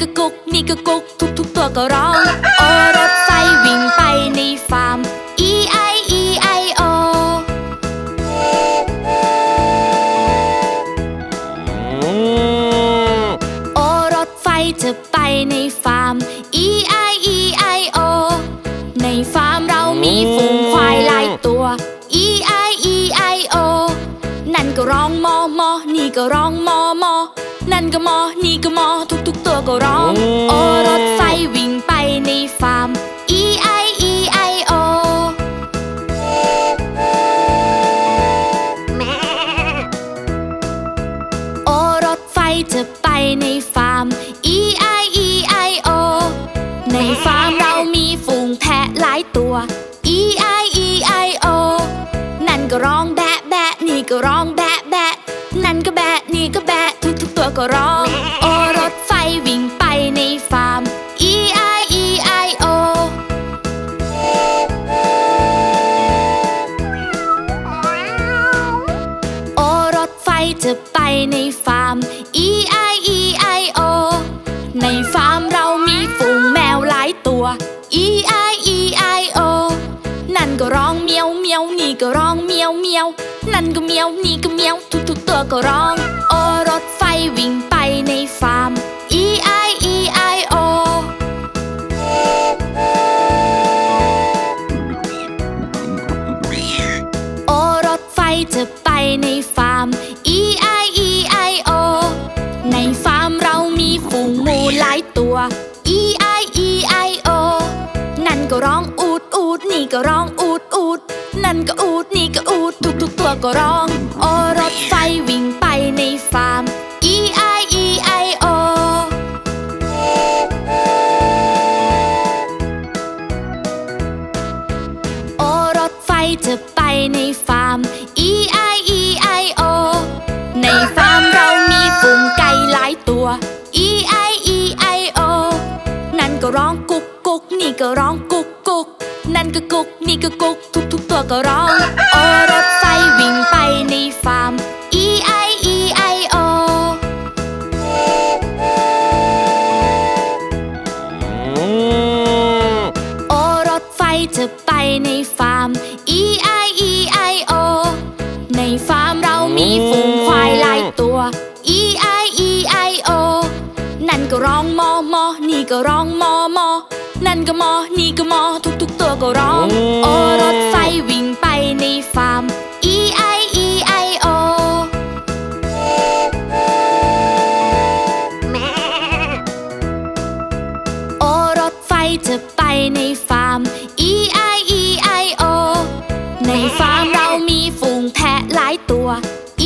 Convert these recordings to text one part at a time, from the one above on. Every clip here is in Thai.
ก็กุกนี่ก็กุกทุกทุกๆตัวก็ร้องโอรถไฟวิ่งไปในฟาร์ม E I E I O โอรถไฟจะไปในฟาร์ม E I E I O ในฟาร์มเรามีฝูงควายหลายตัว E I E I O นั่นก็ร้องมอมอนี่ก็ร้องมอมอนั่นก็มอนี่ก็มอทุกๆตั วก็ร้อง โอรถไฟวิ่งไปในฟาร์ม E I E I O โอรถไฟจะไปในฟาร์ม E I E I O ในฟาร์มเรามีฝูงแพะหลายตัว E I E I O นั่นก็ร้องแบะแบะนี่ก็ร้องแบะแบะนั่นก็แบะนี่ก็แบะทุกๆตัวก็ร้อง ในฟาร์ม E I E I O ในฟาร์มเรามีฝูงแมวหลายตัว E I E I O นั่นก็ร้องเมียวเมียวนี่ก็ร้องเมียวเมียวนั่นก็เมียวนี่ก็เมียวทุกๆตัวก็ร้อง โอรถไฟวิ่งไปในฟาร์ม จะไปในฟาร์ม E I E I O ในฟาร์มเรามีฝูงหมูหลายตัว E I E I O นั่นก็ร้องอูดอูดนี่ก็ร้องอูดอูดนั่นก็อูดนี่ก็อูดทุกๆตัวก็ร้อง โอรถไฟวิ่งไปในฟาร์ม E I E I O โอรถไฟจะไปในฟาร์ม E I E I O ในฟาร์มเรามีฝูงไก่หลายตัว E I E I O นั่นก็ร้องกุกกุกนี่ก็ร้องกุกกุกนั่นก็กุกนี่ก็กุกทุกๆตัวก็ร้องโอรถไฟวิ่งไปในฟาร์ม E I E I O โอรถไฟจะไปในฟาร์ม E I E I O ในฟาร์มเรามีฝูงควายหลายตัว E I E I O นั่นก็ร้องมอมอนี่ก็ร้องมอมอนั่นก็มอนี่ก็มอทุกๆตัวก็ร้อง โอรถไฟวิ่งไปในฟาร์ม E I E I O โอรถไฟจะไปในฟ ฟาร์มเรามีฝูงแพะหลายตัว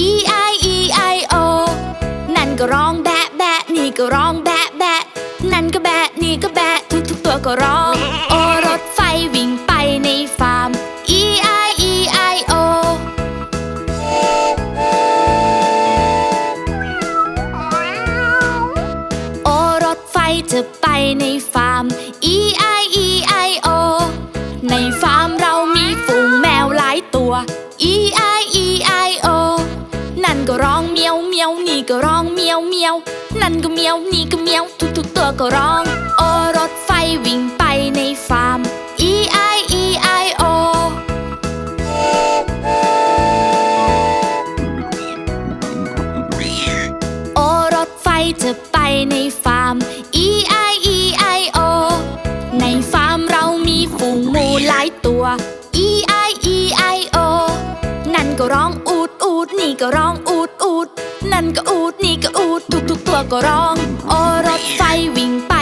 E I E I O นั่นก็ร้องแบะแบะนี่ก็ร้องแบะแบะนั่นก็แบะนี่ก็แบะทุกๆตัวก็ร้อง โอรถไฟวิ่งไปในฟาร์ม E I E I O โอรถไฟจะไปในฟาร์ม E I E I O ในฟาร์ม ยวเมียว นั่นก็เมียวนี่ก็เมียว ทุกๆตัวก็ร้อง โอรถไฟวิ่งไปในฟาร์ม E I E I O โอรถไฟจะไปในฟาร์ม E I E I O ในฟาร์มเรามีฝูงหมูหลายตัว E I E I O นั่นก็ร้องอูดอูดนี่ก็ร้องอูดอูด นั่นก็อูดนี่ก็อูดทุกๆตัวก็ร้อง โอรถไฟวิ่งไป